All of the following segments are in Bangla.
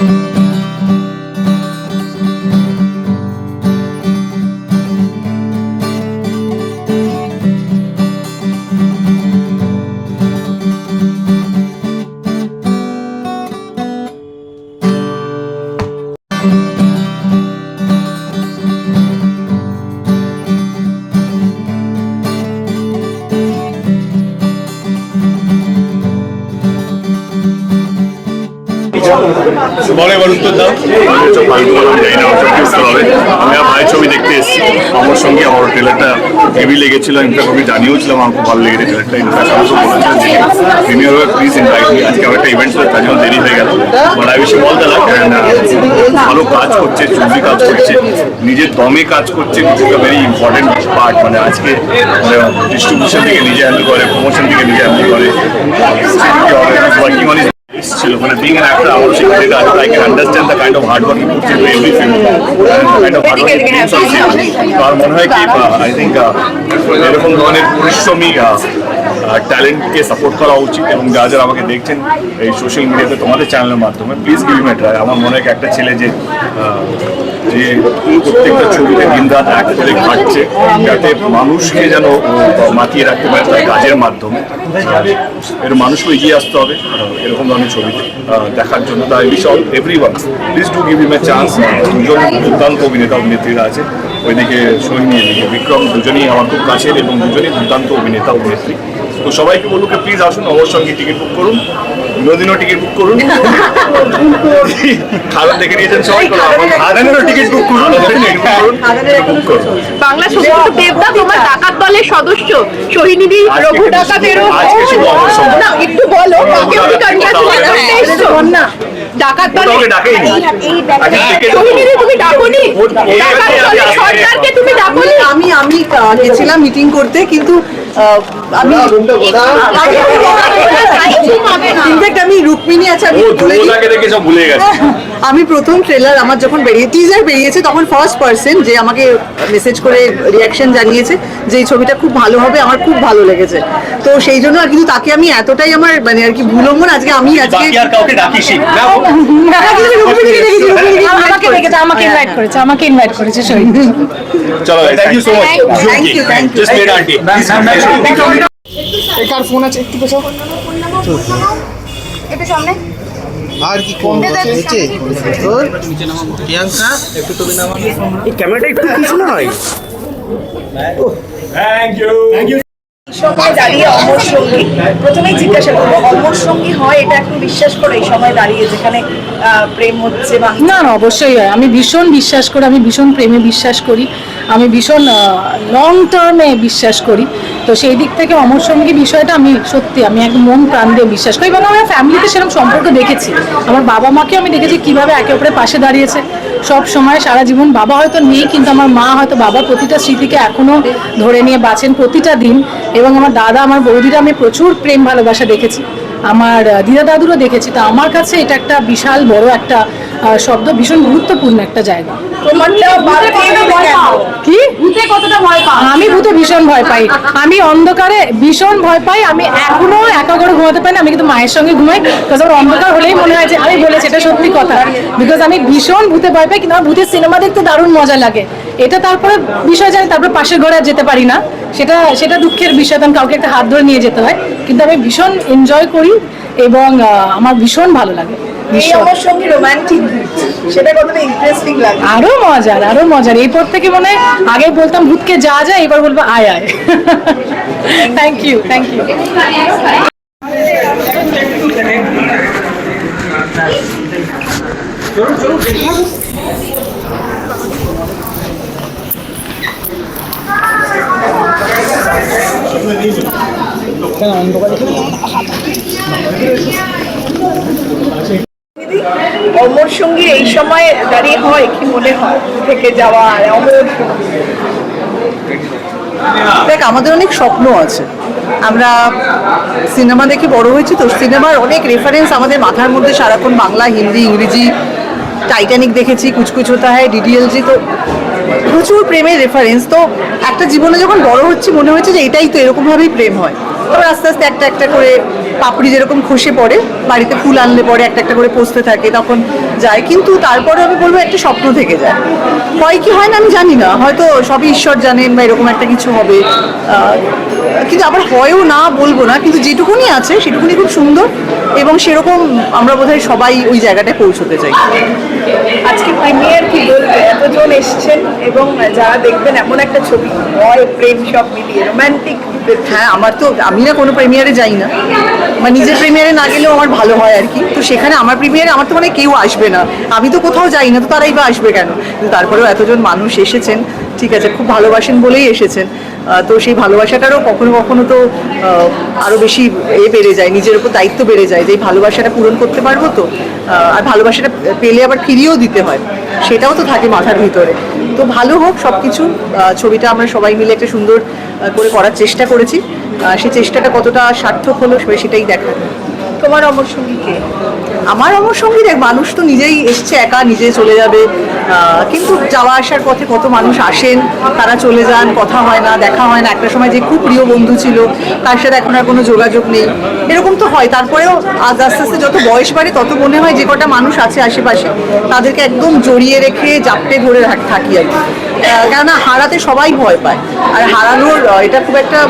Música বলো এবার উত্তর দাও। আমি ভাইয়ের ছবি দেখতে এসেছি। আমার সঙ্গে আমার ট্রেলারটা হেভি লেগেছিল ইনফ্যাক্ট আমি জানিয়েওছিলাম আমার খুব ভালো লেগেছে ট্রেলারটা ইনফ্যাক্ট আমি বলেছিলাম যে প্লিজ ইনভাইট মি আজকে আমার একটা ইভেন্ট ছিল, তার জন্য দেরি হয়ে গেল। বাট আই উইশ লাক ভালো কাজ করছে চুজি কাজ করছে, নিজের দমে কাজ করছে ভেরি ইম্পর্টেন্ট পার্ট মানে আজকে ডিস্ট্রিবিউশন থেকে নিজে হ্যান্ডেল করে প্রমোশন থেকে নিজে হ্যান্ডেল করে। ওয়ার্কিং অন ছিল। মানে বিং অ্যান অ্যাক্টর আমার সেই ক্ষেত্রে আছে I can understand the kind of hard work you put into every film kind of hard work তো আমার মনে হয় কি আই থিঙ্ক এরকম ধরনের পরিশ্রমী ট্যালেন্টকে সাপোর্ট করা উচিত এবং যারা যারা আমাকে দেখছেন এই সোশ্যাল মিডিয়াতে তোমাদের চ্যানেলের মাধ্যমে প্লিজ গিভ ইম ট্রাই আমার মনে হয় একটা ছেলে যে যে প্রত্যেকটা ছবিতে দিন রাত এক করে খাটছে যাতে মানুষকে যেন মাতিয়ে রাখতে পারে তার কাজের মাধ্যমে। এর মানুষকে এগিয়ে আসতে হবে এরকম ধরনের আহ, দেখার জন্য। তাই wish all every one please do give him a chance দুজন দুর্দান্ত অভিনেতা অভিনেত্রীরা আছে ওইদিকে সোহিনী এদিকে বিক্রম দুজনেই আমার খুব কাছের এবং দুজনেই দুর্দান্ত অভিনেতা অভিনেত্রী। তো সবাইকে বলুক প্লিজ আসুন অবশ্যই টিকিট বুক করুন। বিনোদিনও টিকিট বুক করুন। খারাপ দেখে নিয়েছেন সবাই খাদানেরও টিকিট বুক করুন বাংলা দেবদা তোমার ডাকাত দলের সদস্য। সোহিনীদি রঘু ডাকাতেরও একটু বলো কাকে তুমি ডাকাত। সোহিনীদি তুমি ডাকোনি? ডাকাত সরকারকে তুমি ডাকোনি? আমি আমি গেছিলাম মিটিং করতে কিন্তু আমি ইনফ্যাক্ট আমি রুক্মিণী আছে আমি ভুলে গেছে আমি প্রথম ট্রেলার আমার যখন বেরিয়ে টিজার বেরিয়েছে তখন ফার্স্ট পার্সন যে আমাকে মেসেজ করে রিয়াকশন জানিয়েছে যে এই ছবিটা খুব ভালো হবে আমার খুব ভালো লেগেছে তো সেই জন্য আর কিন্তু তাকে আমি এতটাই আমার মানে আর কি ভুলম্বন আজকে আমি আজকে আমাকে আমাকে ইনভাইট করেছে আমাকে ইনভাইট করেছে চলো thank you so much Thank you, thank you. Just কার ফোন আছে? একটু পেছাও। একটু সামনে আর কি কোন হচ্ছে তোর প্রিয়াঙ্কা একটু তুমি নামানো এই ক্যামেরাটা একটু কিছু নয়। থ্যাংক ইউ থ্যাংক ইউ সময় দাঁড়িয়ে অমর সঙ্গী। প্রথমেই জিজ্ঞাসা করব অমর সঙ্গী হয় এটা এখন বিশ্বাস করো এই সময় দাঁড়িয়ে যেখানে প্রেম হচ্ছে বা না না অবশ্যই হয়। আমি ভীষণ বিশ্বাস করি আমি ভীষণ প্রেমে বিশ্বাস করি। আমি ভীষণ লং টার্মে বিশ্বাস করি। তো সেই দিক থেকে অমর সঙ্গী বিষয়টা আমি সত্যি, আমি একদম মন প্রাণ দিয়ে বিশ্বাস করি। এবং আমার ফ্যামিলিতে সেরকম সম্পর্ক দেখেছি। আমার বাবা মাকে আমি দেখেছি কীভাবে একে অপরের পাশে দাঁড়িয়েছে। সব সময় সারা জীবন বাবা হয়তো নেই, কিন্তু আমার মা হয়তো বাবার প্রতিটা স্মৃতিকে এখনও ধরে নিয়ে বাঁচেন প্রতিটা দিন। এবং আমার দাদা, আমার বৌদিরা আমি প্রচুর প্রেম, ভালোবাসা দেখেছি। আমার দিদা দাদুরও দেখেছি। তো আমার কাছে এটা একটা বিশাল বড় একটা শব্দ, ভীষণ গুরুত্বপূর্ণ একটা জায়গা। কি? পাও? আমি ভূতে ভীষণ ভয় পাই। আমি অন্ধকারে ভীষণ ভয় পাই। আমি এখনও একা করে ঘুমাতে পারি না। আমি কিন্তু মায়ের সঙ্গে ঘুমাই। আমার অন্ধকার হলেই মনে হয় যে আমি বলেছি এটা সত্যি কথা। বিকজ আমি ভীষণ ভূতে ভয় পাই। কিন্তু আমার ভূতের সিনেমা দেখতে দারুণ মজা লাগে। এটা তারপরে বিষয় জানি তারপরে পাশের ঘরে আর যেতে পারি না। সেটা সেটা দুঃখের বিষয়। তখন কাউকে একটা হাত ধরে নিয়ে যেতে হয়। কিন্তু আমি ভীষণ এনজয় করি এবং আমার ভীষণ ভালো লাগে। এই অমর সঙ্গী রোমান্টিক সেটা কতটা ইন্টারেস্টিং লাগে। আরও মজার আরও মজার। এরপর থেকে মনে আগে বলতাম ভূতকে যা যায় এবার বলব আয় আয়। Thank you thank you Amar Sangi এই সময় দাঁড়িয়ে হয়, কি মনে হয়? থেকে যাওয়া, অমর দেখ, আমাদের অনেক স্বপ্ন আছে। আমরা সিনেমা দেখে বড় হয়েছি তো, সিনেমার অনেক রেফারেন্স আমাদের মাথার মধ্যে সারাক্ষণ বাংলা, হিন্দি, ইংরেজি টাইটানিক দেখেছি, কুচকুচ হতা হয় ডিডিএলজি তো প্রচুর প্রেমের রেফারেন্স তো একটা জীবনে যখন বড় হচ্ছে, মনে হচ্ছে যে এটাই তো এরকমভাবেই প্রেম হয়। তারপর আস্তে আস্তে একটা একটা করে পাপড়ি যেরকম খসে পড়ে বাড়িতে ফুল আনলে পরে একটা একটা করে পোস্তে থাকে তখন যায়। কিন্তু তারপরে আমি বলব একটা স্বপ্ন থেকে যায়। হয় কি হয় না আমি জানি না। হয়তো সবই ঈশ্বর জানেন বা এরকম একটা কিছু হবে। কিন্তু আবার হয়ও না বলব না। কিন্তু যেটুকুনি আছে সেটুকুনি খুব সুন্দর এবং সেরকম আমরা বোধহয় সবাই ওই জায়গাটায় পৌঁছতে চাই। আজকে প্রিমিয়ার কি বলবে? এতজন এসছেন এবং যারা দেখবেন এমন একটা ছবি ভয় প্রেম সব মিলিয়ে রোমান্টিক হ্যাঁ আমার তো আমি না কোনো প্রিমিয়ারে যাই না। মানে নিজের প্রিমিয়ারে না গেলেও আমার ভালো হয় আর কি। তো সেখানে আমার প্রিমিয়ারে আমার তো মানে কেউ আসবে না। আমি তো কোথাও যাই না, তো তারাই বা আসবে কেন? কিন্তু তারপরেও এতজন মানুষ এসেছেন, ঠিক আছে, খুব ভালোবাসেন বলেই এসেছেন। তো সেই ভালোবাসাটারও কখনো কখনো তো আরও বেশি এ বেড়ে যায়, নিজের উপর দায়িত্ব বেড়ে যায় যে এই ভালোবাসাটা পূরণ করতে পারব তো। আর ভালোবাসাটা পেলে আবার ফিরিয়েও দিতে হয়, সেটাও তো থাকে মাথার ভিতরে। তো ভালো হোক সব কিছু ছবিটা আমরা সবাই মিলে একটা সুন্দর করে করার চেষ্টা করেছি। সেই চেষ্টাটা কতটা সার্থক হলো সে- সেটাই দেখা। তোমার অমর সঙ্গী কে? আমার আমার সঙ্গে দেখ, মানুষ তো নিজেই এসছে, একা নিজে চলে যাবে। কিন্তু যাওয়া আসার পথে কত মানুষ আসেন, তারা চলে যান, কথা হয় না, দেখা হয় না। একটা সময় যে খুব প্রিয় বন্ধু ছিল, তার সাথে এখন আর কোনো যোগাযোগ নেই। এরকম তো হয়, তারপরেও আজ আস্তে আস্তে যত বয়স বাড়ে, তত মনে হয় যে কটা মানুষ আছে আশেপাশে, তাদেরকে একদম জড়িয়ে রেখে জাপটে ধরে থাকি আর কি। কেননা হারাতে সবাই ভয় পায়। আর হারানোর এটা খুব একটা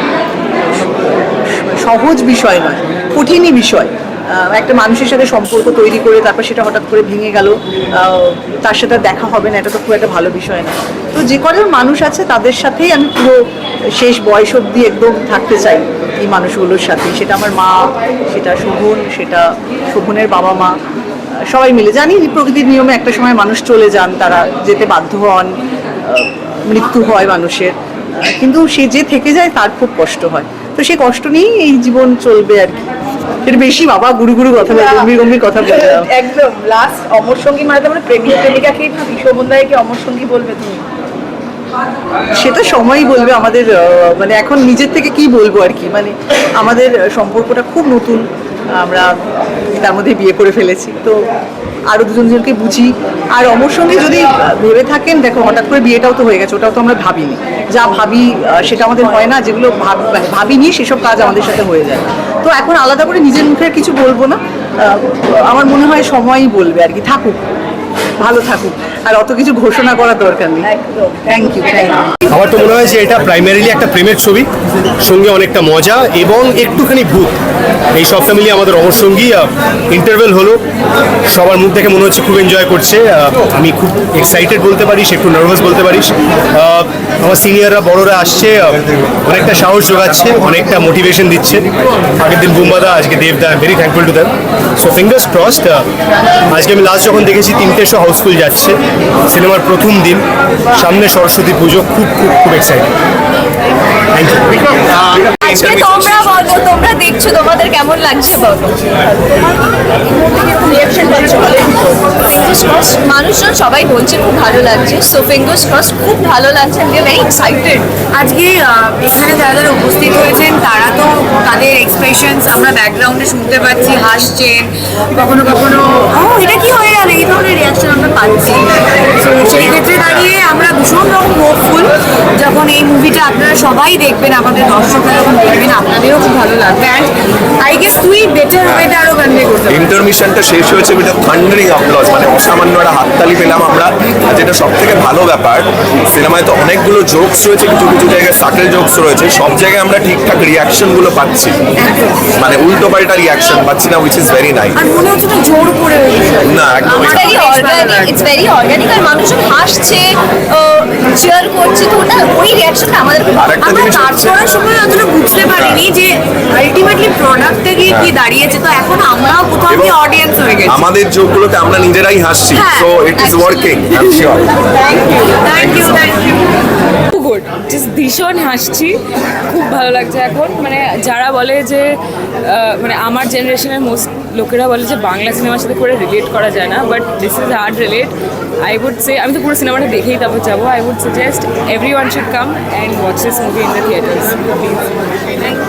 সহজ বিষয় নয়, কঠিনই বিষয়। একটা মানুষের সাথে সম্পর্ক তৈরি করে তারপর সেটা হঠাৎ করে ভেঙে গেল তার সাথে দেখা হবে না, এটা তো খুব একটা ভালো বিষয় না। তো যে কজন মানুষ আছে তাদের সাথেই আমি পুরো শেষ বয়স অবধি একদম থাকতে চাই এই মানুষগুলোর সাথে। সেটা আমার মা, সেটা শোভন, সেটা শোভনের বাবা মা, সবাই মিলে। জানি প্রকৃতির নিয়মে একটা সময় মানুষ চলে যান, তারা যেতে বাধ্য হন মৃত্যু হয় মানুষের। কিন্তু সে যে থেকে যায় তার খুব কষ্ট হয়। তো সেই কষ্ট নিয়েই এই জীবন চলবে আর কি। এটা বেশি বাবা গুরু গুরু কথা বলে গম্ভীর গম্ভীর কথা বলে একদম লাস্ট অমর সঙ্গী মানে তোমার প্রেমিক প্রেমিকাকে শোভনদাকে অমর সঙ্গী বলবে তুমি? সেটা সময়ই বলবে আমাদের মানে এখন নিজের থেকে কি বলব আর কি? মানে আমাদের সম্পর্কটা খুব নতুন আমরা তার মধ্যে বিয়ে করে ফেলেছি। তো আরও দুজন দুজনকে বুঝি। আর অমর সঙ্গে যদি ভেবে থাকেন, দেখো, হঠাৎ করে বিয়েটাও তো হয়ে গেছে, ওটাও তো আমরা ভাবিনি। যা ভাবি সেটা আমাদের হয় না, যেগুলো মানে ভাবিনি, সেসব কাজ আমাদের সাথে হয়ে যায়। তো এখন আলাদা করে নিজের মুখে কিছু বলব না। আমার মনে হয় সময়ই বলবে আর কি, থাকুক। ভালো থাকুক। আর অত কিছু ঘোষণা করার দরকার নেই। থ্যাংক ইউ থ্যাংক ইউ আমার তো মনে হয় যে এটা প্রাইমারিলি একটা প্রেমের ছবি সঙ্গে অনেকটা মজা এবং একটুখানি ভূত। এই সব ফ্যামিলি আমাদের অমরসঙ্গী ইন্টারভেল হলো। সবার মুখ দেখে মনে হচ্ছে খুব এনজয় করছে। আমি খুব এক্সাইটেড বলতে পারিস একটু নার্ভাস বলতে পারিস। আহ, আমার সিনিয়ররা বড়রা আসছে অনেকটা সাহস যোগাচ্ছে অনেকটা মোটিভেশন দিচ্ছে। আগের দিন বুম্বাদা আজকে দেবদা very thankful to them so fingers crossed আজকে আমি লাস্ট যখন দেখেছি তিনটে শো হাউসফুল যাচ্ছে। সিনেমার প্রথম দিন, সামনে সরস্বতী পুজো, খুব খুব খুব এক্সাইটেড তোমরা দেখছ, তোমাদের কেমন লাগছে বলো। ফিঙ্গার্স ক্রস মানুষজন সবাই বলছে খুব ভালো লাগছে। সো ফিঙ্গার্স ক্রস খুব ভালো লাগছে আমি ভেরি এক্সাইটেড আজকে এখানে যারা যারা উপস্থিত হয়েছেন তারা তো তাদের এক্সপ্রেশনস আমরা ব্যাকগ্রাউন্ডে শুনতে পাচ্ছি হাসছেন কখনো কখনো ও এটা কি হয়ে গেল? এই ধরনের রিয়াকশন আমরা পাচ্ছি। তো সেই ক্ষেত্রে দাঁড়িয়ে আমরা ভীষণ রকম হোপফুল যখন এই মুভিটা আপনারা সবাই দেখবেন আমাদের দর্শকরা যখন দেখবেন আপনাদেরও খুব ভালো লাগবে। অ্যান্ড আই গেস তুই বেটার ওয়েতে আরও কনভে করতে। ইন্টারমিশনটা শেষ হয়েছে এটা থান্ডারিং আপলজ মানে অসামান্য একটা হাততালি পেলাম আমরা। যেটা সব থেকে ভালো ব্যাপার সিনেমায় তো অনেকগুলো জোকস রয়েছে কিছু কিছু জায়গায় সাটেল জোকস রয়েছে সব জায়গায় আমরা ঠিকঠাক রিয়াকশনগুলো পাচ্ছি। মানে উল্টো পাল্টা রিয়াকশন পাচ্ছি না উইচ ইজ ভেরি নাইস মনে না একদম ইটস ভেরি অর্গানিক আর মানুষজন হাসছে চিয়ার করছে তো ওটা ওই রিয়াকশনটা আমাদের খুব ভালো আমরা কাজ করার সময় অতটা বুঝতে পারিনি যে আলটিমেটলি প্রোডাক্টে গিয়ে কি দাঁড়িয়েছে তো এখন আমরাও কোথাও গিয়ে অডিয়েন্স হয়ে গেছি। আমাদের জোকগুলোতে আমরা নিজেরাই হাসছি so it is working I am sure thank you thank you good just ভীষণ হাসছি খুব ভালো লাগছে এখন। মানে যারা বলে যে মানে আমার জেনারেশনের মোস্ট লোকেরা বলে যে বাংলা সিনেমার সাথে করে রিলেট করা যায় না but this is hard relate I would say আমি তো পুরো সিনেমাটা দেখেই তারপর যাব। I would suggest everyone should come and watch this movie in the theatres please